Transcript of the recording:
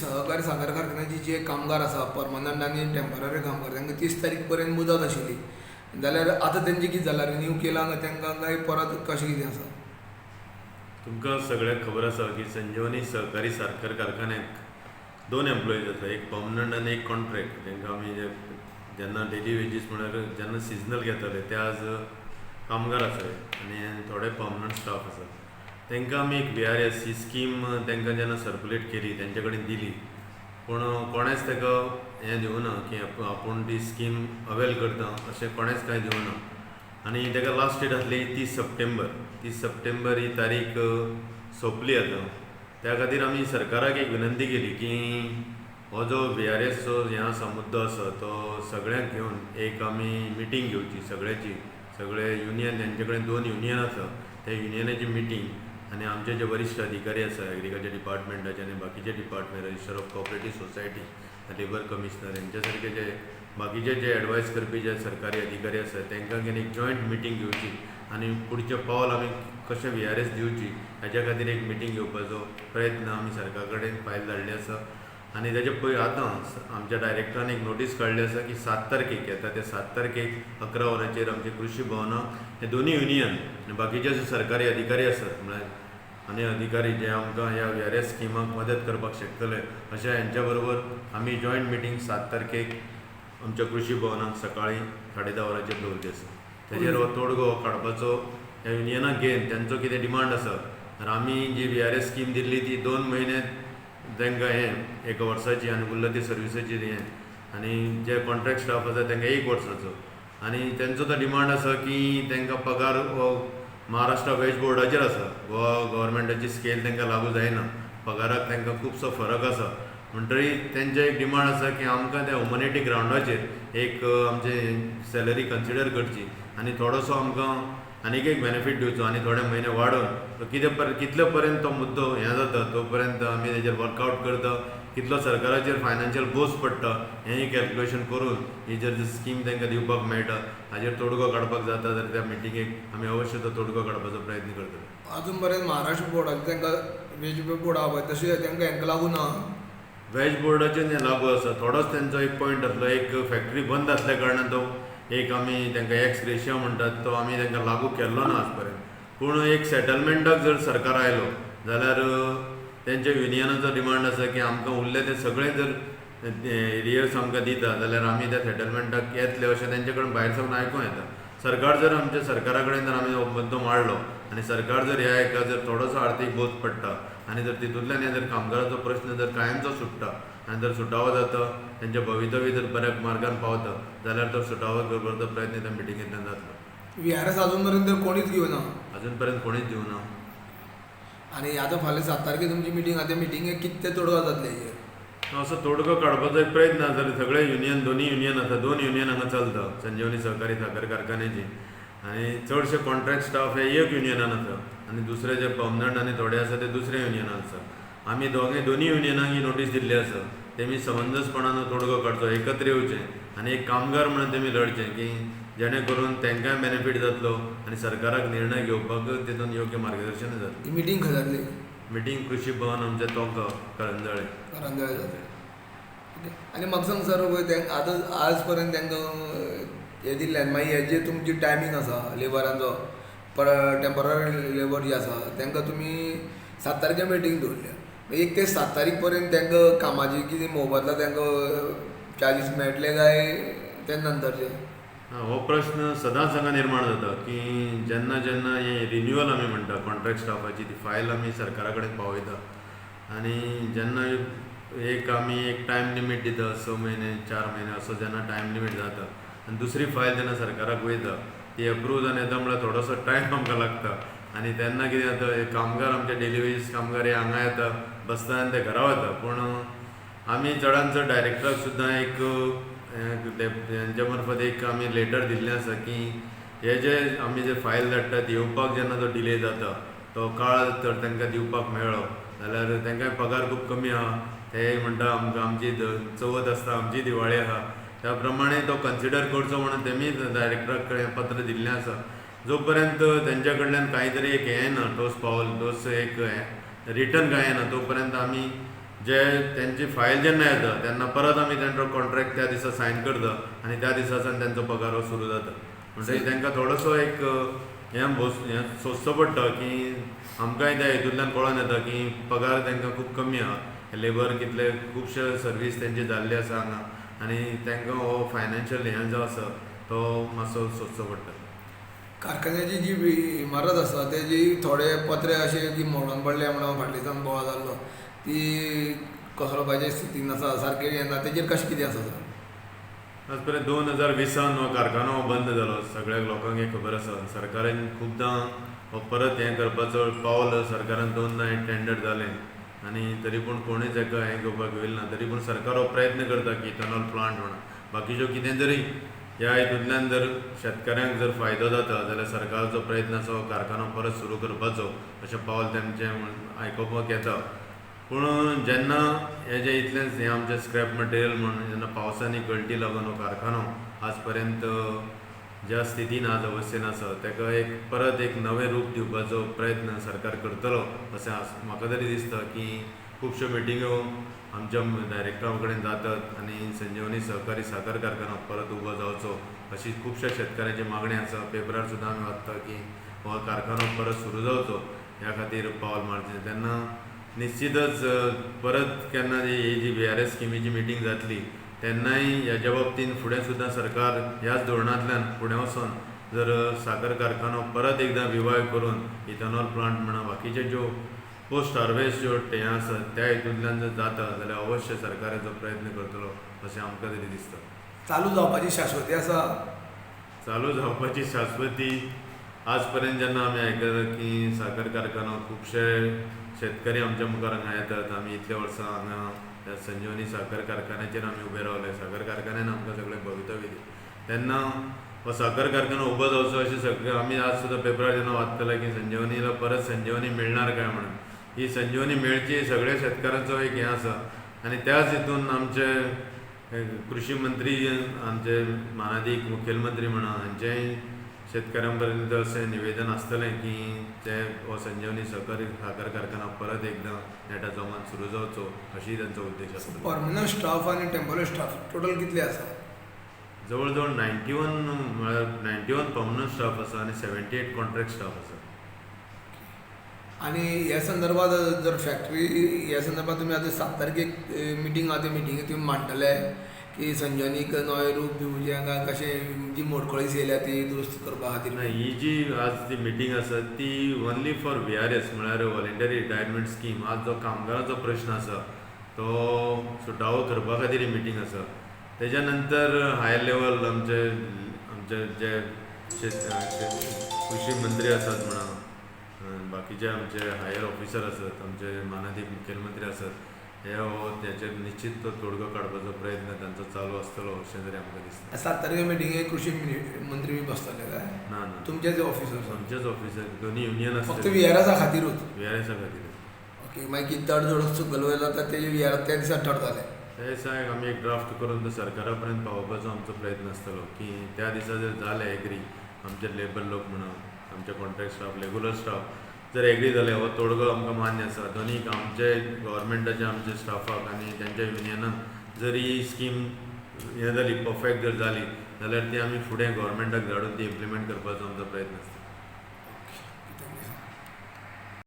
सहकारी साखर कारखान्याचे जे कामगार आसा परमनंट आनी टेंपररी कामगार तांकां तीस तारीख पर्यंत मुदत आशिल्ली जाल्यार आतां तेंचें कितें जालां रिन्यू केलां काय तांकां काय परत कशें कितें आसा तुमकां सगळ्यांक खबर आसा की संजीवनी सहकारी साखर कारखान्याक दोन एम्प्लॉईज आसा एक पर्मनंट आनी एक कॉन्ट्रॅक्ट तांकां आमी जे जेन्ना डेली वेजीस म्हळ्यार जेन्ना सिजनल घेताले ते आज कामगार आसाय आनी थोडे पर्मनंट स्टाफ आसा तांकां आमी एक वी आर एस ही स्कीम तांकां जेन्ना सर्कुलेट केली तेंचे कडेन दिली. पूण कोणेच ताका हें दिवना की आपूण ती स्कीम अवेल करता अशें कोणेच कांय दिवना आनी ताका लास्ट डेट आसली तीस सप्टेंबर. तीस सप्टेंबर ही तारीख सोंपली आतां. त्या खातीर आमी सरकाराक एक विनंती केली की हो जो बी आर एसचो हें आसा मुद्दो आसा तो सगळ्यांक घेवन एक आमी मिटींग घेवची सगळ्याची. सगळे युनियन तेंचे कडेन दोन युनियन आसा. त्या युनियनाची मिटींग आनी आमचे जे वरिश्ठ अधिकारी आसा एग्रीकल्चर डिपार्टमेंटाचे आनी बाकीचे department register of cooperative society labour commissioner हेंच्या सारके जे बाकीचे जे एडवायस करपी जे सरकारी अधिकारी आसा तांकां घेवन एक जॉयंट मिटींग घेवची आनी पुढचे पावल आमी कशें वी आर एस दिवची हेच्या खातीर एक मिटींग घेवपाचो प्रयत्न आमी सरकार कडेन फायल धाडले आसा आनी तेजे पय आतां आमच्या डायरेक्टरान एक नोटीस काडली आसा की सात तारखेक येता ते सात तारखेक अकरा वरांचेर आमचे कृशी भवनाक हे दोनूय युनियन आनी बाकीचे जे सरकारी अधिकारी आसात म्हळ्यार आनी अधिकारी जे आमकां ह्या वी आर एस स्किमाक मदत करपाक शकतले अशें हेंच्या बरोबर आमी जॉयंट मिटींग सात तारखेक आमच्या कृशी भवनाक सकाळीं साडे धा वरांचेर दवरली आसा तेजेर हो तोडगो काडपाचो ह्या युनियनाक घेवन तेंचो कितें डिमांड आसा तर आमी जी वी आर एस स्कीम दिल्ली ती दोन म्हयने तांकां हें एका वर्साची आनी उरल्या ती सर्विसेची हें आनी जे कॉन्ट्रॅक्ट स्टाफ आसा तांकां एक वर्साचो आनी तेंचो तो डिमांड आसा की तांकां पगार हो महाराष्ट्रा वेज बोर्डाचेर आसा गोवा गव्हर्मेंटाची स्केल तांकां लागू जायना पगाराक तांकां खुबसो फरक आसा म्हणटरी तेंचें एक डिमांड आसा की आमकां त्या ह्युमनिटी ग्रावंडाचेर एक आमचे सॅलरी कन्सिडर करची. आनी थोडोसो आमकां आनीक एक बेनिफीट दिवचो आनी थोडे म्हयने वाडोवन तो कितें पर कितले पर्यंत तो मुद्दो हें जाता तो पर्यंत आमी तेजेर वर्कआवट करता कितलो सरकाराचेर फायनान्शियल बोज पडटा हेंय कॅल्कुलेशन करून ही जर स्कीम तांकां दिवपाक मेळटा हाजेर तोडगो काडपाक जाता जाल्यार त्या मिटिंगेक आमी अवश्य तो तोडगो काडपाचो प्रयत्न करतले. अजून पर्यंत महाराष्ट्र बोर्डाचे तांकां वेज बोर्ड आहा पळय तशें तांकां हेंकां लागून ना? वॅज बोर्डाचेर हें लागू आसा थोडोच तेंचो एक पॉयंट आसलो एक फॅक्टरी बंद आसल्या कारणान तो एक आमी तांकां एक्स रेशियो म्हणटात तो आमी तांकां लागू केल्लो ना आज पर्यंत पूण एक सेटलमेंटाक जर सरकार आयलो जाल्यार तेंच्या युनियनाचो डिमांड आसा की आमकां उरले ते सगळे जर एरियर्स आमकां दिता जाल्यार आमी त्या सेटलमेंटाक येतले अशें तेंचे कडेन भायर सावन आयकूं येता. सरकार जर आमच्या सरकारा कडेन जर आमी हो मुद्दो मांडलो आनी सरकार जर ह्या एका जर थोडोसो आर्थीक बोज पडटा आनी जर तितूंतल्यान हे जर कामगाराचो प्रश्न जर कायमचो सुट्टा आनी जर सुटावो जाता तेंचे भवितव्य जर बऱ्याक मार्गान पावता जाल्यार तो सुटावो करपाचो प्रयत्न त्या मिटिंगेंतल्यान जातलो वी आर एस अजून पर्यंत तर कोणीच घेवना अजून पर्यंत कोणीच दिवना आनी आतां फाल्यां सात तारखे तुमची मिटींग आहा त्या मिटिंगेक कितें तोडगो जातले असो तोडगो काडपाचो एक प्रयत्न आसा सगळे युनियन दोनी युनियन आसा दोन युनियन हांगा चलता. संजीवनी सहकारी साखर कारखान्याची. आनी चडशे कॉन्ट्रॅक्ट स्टाफ हे एक युनियनान आसा आनी दुसरे जे पर्मनंट आनी थोडे आसा ते दुसऱ्या युनियनान आसा आमी दोगांय दोनी युनियनाक ही नोटीस दिल्ली आसा तेमी समंजसपणान तोडगो काडचो एकत्र येवचें आनी एक कामगार म्हणून तेमी लढचें की जेणे करून तांकांय बेनिफीट जातलो आनी सरकाराक निर्णय घेवपाक तितून योग्य मार्गदर्शन जातलें. ही मिटींग खंय जातली? मिटींग कृषी भवन आमच्या तोंका करंजळे करंजळे जातली. आनी म्हाका सांग सर पळय आज पर्यंत तांकां हें दिल्ल्यान मागीर हेजे तुमची टायमींग आसा लेबरांचो पर टेंपररी लेबर जे आसा तांकां तुमी सात तारखे मिटींग दवरल्या. एक ते सात तारीख पर्यंत तांकां कामाची कितें मोबदला तांकां चार्जीस मेळटले काय ते नंतरचे. हो प्रश्न सदांच हांगा निर्माण जाता की जेन्ना जेन्ना हे रिन्युअल आमी म्हणटा कॉन्ट्रॅक्ट स्टाफाची ती फायल आमी सरकारा कडेन पावयता. आनी जेन्ना एक आमी एक टायम लिमीट दिता स म्हयने चार म्हयने असो जेन्ना टायम लिमीट जाता आनी दुसरी फायल जेन्ना सरकाराक वयता ती अप्रूव जावन येता म्हळ्यार थोडोसो टायम आमकां लागता. आनी तेन्ना कितें जाता हे कामगार आमचे डेली वेजीस कामगार हे हांगा येता बसता आनी ते घरा वता. पूण आमी चडान चड डायरेक्टराक सुद्दां एक हेंच्या मार्फत एक आमी लेटर दिल्लें आसा की हे जे आमी जे फायल धाडटात येवपाक जेन्ना तो डिले जाता तो काळ जर तांकां दिवपाक मेळ्ळो जाल्यार तांकांय पगार खूब कमी आहा ते म्हणटा आमकां आमची चवथ आसता आमची दिवाळी आहा. त्या प्रमाणे तो कन्सिडर करचो म्हणून तेमी डायरेक्टरा पत्र दिल्लें आसा जो पर्यंत तेंच्या कडल्यान कांय तरी एक हें येना ठोस पावल ठोस एक रिटर्न कांय येना तो पर्यंत आमी जे त्यांची फायल जेन्ना येता तेन्ना परत आमी तेंचो कॉन्ट्रॅक्ट त्या दिसा सायन करता आनी त्या दिसाच्यान तेंचो पगार हो सुरू जाता. म्हणटकीर तांकां थोडोसो एक हें बोस हें सोंसचो पडटा की आमकांय त्या हितूंतल्यान कळोन येता की पगार तांकां खूब कमी आहा. लेबर कितले खुबशे सर्वीस तेंची जाल्ली आसा हांगा आनी तांकां हो फायनान्शियल हें जो आसा तो मातसो सोंसचो पडटा कारखान्याची जी इमारत आसा तेजी थोडे पत्रे अशे की मोडून पडले म्हणून फाटली सावन बोवाळ जाल्लो ती कोसळपाचे स्थितीन आसा सारके येना तेजेर कशें कितें आसा सर? आज पर्यंत दोन हजार विसान हो कारखानो बंद जालो सगळ्या लोकांक हे खबर आसा सरकारान खुबदां हो परत हें करपाचो पावल सरकारान दोनदां हें टेंडर जालें आनी तरी पूण कोणूच हेका हें घेवपाक येयलें ना तरी पूण सरकार हो प्रयत्न करता की इथनॉल प्लांट म्हणून बाकीच्यो कितें जरी ह्या हितूंतल्यान जर शेतकऱ्यांक जर फायदो जाता जाल्यार सरकारचो प्रयत्न आसा कारखानो परत सुरू करपाचो अशें पावल तेंचें म्हण आयकोपाक येता. पूण जेन्ना हे जे इतलेंच हें आमचें स्क्रॅप मटेरियल म्हणून जेन्ना पावसांनी गळटी लागून हो कारखानो आज पर्यंत ज्या स्थितीन आज अवस्थेन आसा ताका एक परत एक नवें रूप दिवपाचो प्रयत्न सरकार करतलो अशें आस म्हाका तरी दिसता की खुबश्यो मिटिंग्यो आमच्या डायरेक्टरा कडेन जातात आनी संजीवनी सहकारी साखर कारखानो परत उबो जावचो अशी खुबश्या शेतकऱ्यांची मागणी आसा. पेपरार सुद्दां आमी वाचता की हो कारखानो परत सुरू जावचो. ह्या खातीर पावल मारचें. तेन्ना निश्चितच परत केन्ना ही जी बी आर एस स्किमीची मिटींग जातली तेन्नाय ह्याच्या बाबतीन फुडें सुद्दां सरकार ह्याच धोरणांतल्यान फुडें वचोन जर साखर कारखानो परत एकदां विवाय करून इथनॉल प्लांट म्हणा बाकीचे ज्यो पोस्ट हार्वेस्ट ज्यो हें आसात त्या हितूंतल्यान जर जाता जाल्यार अवश्य सरकार हेचो प्रयत्न करतलो अशें आमकां तरी दिसता. चालू जावपाची शाश्वती आसा चालू जावपाची शाश्वती आज पर्यंत जेन्ना आमी आयकता की साखर कारखानो खुबशे शेतकरी आमच्या मुखार हांगा येतात आमी इतल्या वर्सां हांगा त्या संजीवनी साखर कारखान्याचेर आमी उबे रावले साखर कारखान्यान आमकां सगळें भवितव्य दिलें. तेन्ना हो साखर कारखानो उबो जावचो अशें सगळें आमी आज सुद्दां पेपरार जेन्ना वाचतले की संजीवनीला परत संजीवनी मेळणार काय म्हणून? ही संजीवनी मेळची सगळ्या शेतकारांचो एक हें आसा आनी त्याच हितून आमचे कृषी मंत्री आमचे मानादीक मुखेलमंत्री म्हणा हांचेय शेतकऱ्यां पर्यंत अशें निवेदन आसतलें की ते हो संजीवनी सहकारी साखर कारखाना परत एकदां नेटा जोमान सुरू जावचो अशी तांचो उद्देश आसतलो परमनंट स्टाफ आनी टेंपररी स्टाफ टोटल कितले आसा जवळ जवळ नायन्टी वन म्हळ्यार नायन्टी वन पर्मनंट स्टाफ आसा आनी सेवेंटी एट कॉन्ट्रॅक्ट स्टाफ आसा आणि ह्या संदर्भात जर फॅक्टरी ह्या संदर्भात तुम्ही आता सात तारखेक मिटींग आहा त्या मिटिंगेत तुम्ही मांडटले की संजनीक नवे रूप दिवचे हांगा कशें जी मोडकळीस येयल्या ती दुरुस्त करपा खातीर? ना ही जी आज ती मिटींग आसा ती only for V R S म्हळ्यार वॉलेंटरी रिटायरमेंट स्कीम आज जो कामगारांचो प्रश्न आसा तो सुटावो करपा खातीर ही मिटींग आसा. तेज्या नंतर हायर लेवल आमचे आमचे जे शेत कृषी मंत्री आसात म्हणा बाकीचे आमचे हायर ऑफिसर आसात आमचे मानाधीक मुखेलमंत्री आसात हे हो त्याचेर निश्चित तो तोडगो काडपाचो प्रयत्न तांचो चालू आसतलो अशें तरी आमकां दिसता. सात तारखे मिटिंगेक कृषी मंत्री बी बसतले काय? ना ना. तुमचेच ऑफिसर आमचेच ऑफिसर दोन्ही युनियन फक्त आसतात व्ही आर एसा खातीरूच व्ही आर एसा खातीर ओके मागीर कितें तडजोड सकयल जाता तेजे व्ही आर त्या दिसा ठरताले त्या दिसा एक आमी एक ड्राफ्ट करून तो सरकारा पर्यंत पावोवपाचो आमचो प्रयत्न आसतलो की त्या दिसा जर जाले एग्री आमचे लेबर लोक म्हणा आमचे कॉन्ट्रॅक्ट स्टाफ रेगुलर स्टाफ जर एग्री जाले हो तोडगो आमकां मान्य आसा दोनीक आमचे गोवोरमेंटाचे आमच्या स्टाफाक आनी तेंच्या युनियनाक जर ही स्कीम हें जाली परफेक्ट जर जाली जाल्यार ती आमी फुडें गोवोरमेंटाक धाडून ती इम्प्लिमेंट करपाचो आमचो प्रयत्न आसता